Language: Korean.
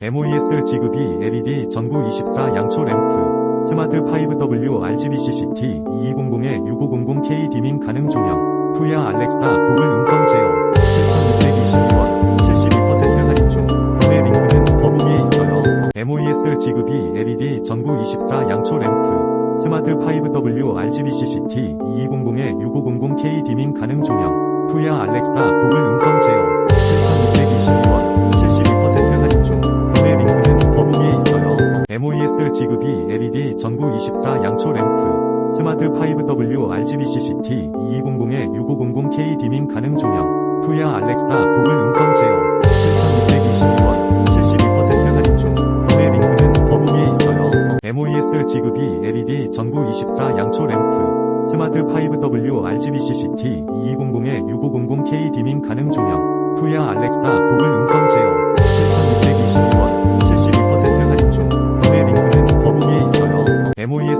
MOES 지급이 LED 전구 24 양초 램프, 스마트 5W RGB CCT 2200-6500K 디밍 가능 조명, 투야 알렉사 구글 음성 제어, 7,622원, 72% 할인 중, 구매 링크는 더보기에 있어요. MOES 지급이 LED 전구 24 양초 램프, 스마트 5W RGB CCT 2200-6500K 디밍 가능 조명, 투야 알렉사 구글 음성 제어, MOES 지급이 LED 전구 24 양초 램프, 스마트 5W RGB CCT 2200-6500K 디밍 가능 조명, 투야 알렉사 구글 음성 제어, 7,622원, 72% 할인 중, 구매 링크는 더보기에 있어요. MOES 지급이 LED 전구 24 양초 램프, 스마트 5W RGB CCT 2200-6500K 디밍 가능 조명, 투야 알렉사 구글 음성 제어,